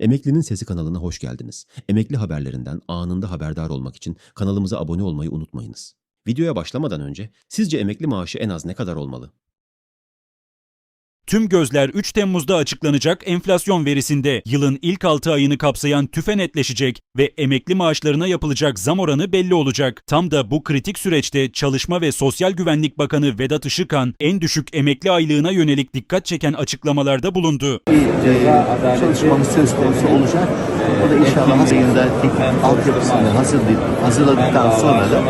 Emeklinin Sesi kanalına hoş geldiniz. Emekli haberlerinden anında haberdar olmak için kanalımıza abone olmayı unutmayınız. Videoya başlamadan önce sizce emekli maaşı en az ne kadar olmalı? Tüm gözler 3 Temmuz'da açıklanacak enflasyon verisinde yılın ilk 6 ayını kapsayan tüfe netleşecek ve emekli maaşlarına yapılacak zam oranı belli olacak. Tam da bu kritik süreçte Çalışma ve Sosyal Güvenlik Bakanı Vedat Işıkhan en düşük emekli aylığına yönelik dikkat çeken açıklamalarda bulundu. bir e, çalışmamız söz konusu olacak. O da inşallah Haziran ayında teknik altyapısını hazırlayıp, hazırladıktan sonra da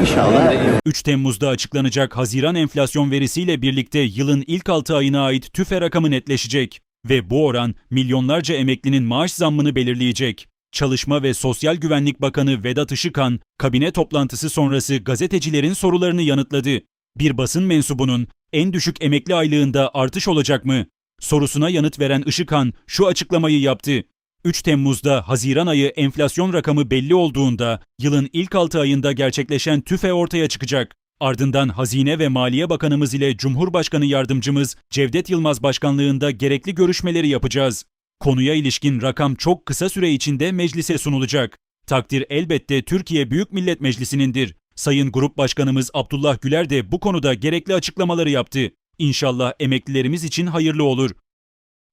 inşallah e, 3 Temmuz'da açıklanacak Haziran enflasyon verisiyle birlikte yılın ilk 6 ayına ait tüfe rakamı netleşecek ve bu oran milyonlarca emeklinin maaş zammını belirleyecek. Çalışma ve Sosyal Güvenlik Bakanı Vedat Işıkhan, kabine toplantısı sonrası gazetecilerin sorularını yanıtladı. Bir basın mensubunun en düşük emekli aylığında artış olacak mı? Sorusuna yanıt veren Işıkhan şu açıklamayı yaptı. 3 Temmuz'da Haziran ayı enflasyon rakamı belli olduğunda yılın ilk 6 ayında gerçekleşen tüfe ortaya çıkacak. Ardından Hazine ve Maliye Bakanımız ile Cumhurbaşkanı Yardımcımız Cevdet Yılmaz Başkanlığında gerekli görüşmeleri yapacağız. Konuya ilişkin rakam çok kısa süre içinde meclise sunulacak. Takdir elbette Türkiye Büyük Millet Meclisi'nindir. Sayın Grup Başkanımız Abdullah Güler de bu konuda gerekli açıklamaları yaptı. İnşallah emeklilerimiz için hayırlı olur.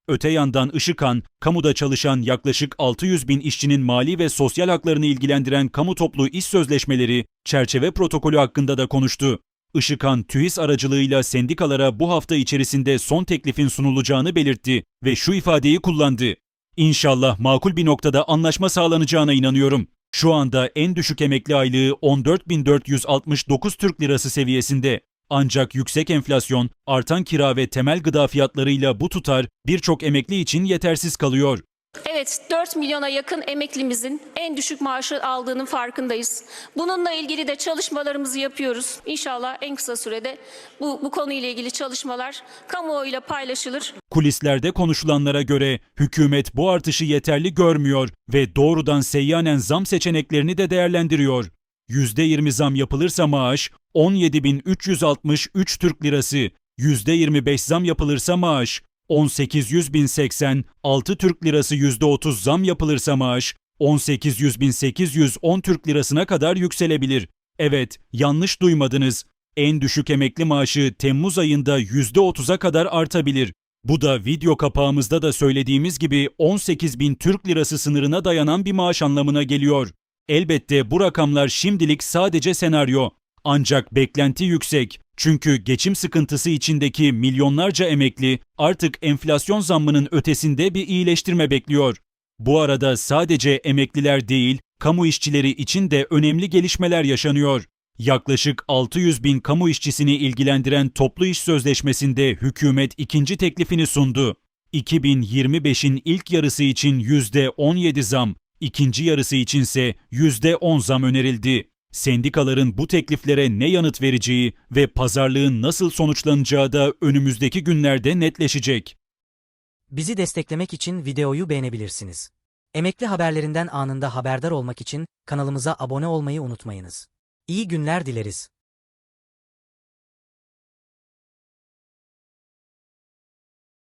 Öte yandan Işıkhan, kamuda çalışan yaklaşık 600 bin işçinin mali ve sosyal haklarını ilgilendiren kamu toplu iş sözleşmeleri, çerçeve protokolü hakkında da konuştu. Işıkhan, TÜİS aracılığıyla sendikalara bu hafta içerisinde son teklifin sunulacağını belirtti ve şu ifadeyi kullandı. İnşallah makul bir noktada anlaşma sağlanacağına inanıyorum. Şu anda en düşük emekli aylığı 14.469 Türk Lirası seviyesinde. Ancak yüksek enflasyon, artan kira ve temel gıda fiyatlarıyla bu tutar birçok emekli için yetersiz kalıyor. Evet, 4 milyona yakın emeklimizin en düşük maaşı aldığının farkındayız. Bununla ilgili de çalışmalarımızı yapıyoruz. İnşallah en kısa sürede bu, bu konuyla ilgili çalışmalar kamuoyuyla paylaşılır. Kulislerde konuşulanlara göre hükümet bu artışı yeterli görmüyor ve doğrudan seyyanen zam seçeneklerini de değerlendiriyor. %20 zam yapılırsa maaş 17.363 Türk Lirası, %25 zam yapılırsa maaş 18.100.080, 6 Türk Lirası %30 zam yapılırsa maaş 18.100.810 Türk Lirasına kadar yükselebilir. Evet, yanlış duymadınız. En düşük emekli maaşı Temmuz ayında %30'a kadar artabilir. Bu da video kapağımızda da söylediğimiz gibi 18.000 Türk Lirası sınırına dayanan bir maaş anlamına geliyor. Elbette bu rakamlar şimdilik sadece senaryo. Ancak beklenti yüksek. Çünkü geçim sıkıntısı içindeki milyonlarca emekli artık enflasyon zammının ötesinde bir iyileştirme bekliyor. Bu arada sadece emekliler değil, kamu işçileri için de önemli gelişmeler yaşanıyor. Yaklaşık 600 bin kamu işçisini ilgilendiren toplu iş sözleşmesinde hükümet ikinci teklifini sundu. 2025'in ilk yarısı için %17 zam, ikinci yarısı içinse %10 zam önerildi. Sendikaların bu tekliflere ne yanıt vereceği ve pazarlığın nasıl sonuçlanacağı da önümüzdeki günlerde netleşecek. Bizi desteklemek için videoyu beğenebilirsiniz. Emekli haberlerinden anında haberdar olmak için kanalımıza abone olmayı unutmayınız. İyi günler dileriz.